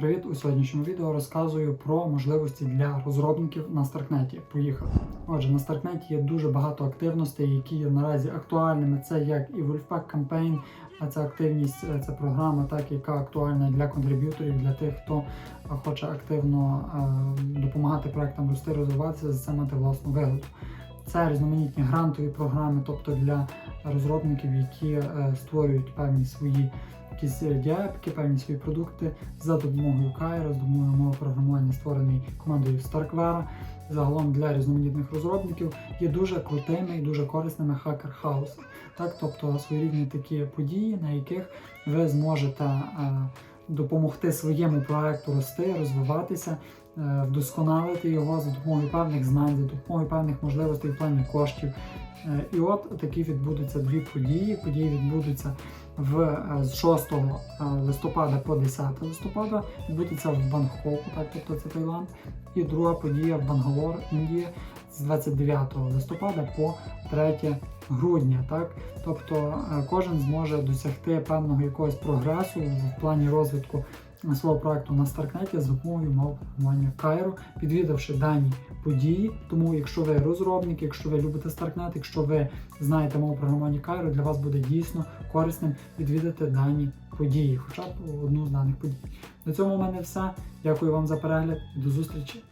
Привіт! У сьогоднішньому відео розказую про можливості для розробників на Старкнеті. Поїхали. Отже, на Старкнеті є дуже багато активностей, які є наразі актуальними. Це як і Wolfpack Campaign, а ця активність, е, це програма, так яка актуальна для контриб'юторів, для тих, хто е, хоче активно е, допомагати проектам рости, розвиватися, за це мати власну вигоду. Це різноманітні грантові програми, тобто для розробників, які е, створюють певні свої якісь е, діапки, певні свої продукти за допомогою Кайра, з допомогою мови програмування, створений командою Starkware. Загалом для різноманітних розробників є дуже крутими і дуже корисними хакер хауси. Так, тобто своєрідні такі події, на яких ви зможете е, допомогти своєму проекту рости, розвиватися, е, вдосконалити його за допомогою певних знань, за допомогою певних можливостей в плані коштів. Е, І от такі відбудуться дві події. Події відбудуться в е, з 6 е, листопада по 10 листопада. Відбудеться в Бангкоку, так тобто це Таїланд. І друга подія в Бангалор, Індія, з 29 листопада по 3 грудня. Так? Тобто е, кожен зможе досягти певного якогось прогресу в плані розвитку свого проекту на Старкнеті з допомогою мов програмування Кайро, підвідавши дані події. Тому, якщо ви розробник, якщо ви любите Старкнет, якщо ви знаєте мову програмування Кайро, для вас буде дійсно корисним відвідати дані події, хоча б одну з даних подій. На цьому в мене все. Дякую вам за перегляд і до зустрічі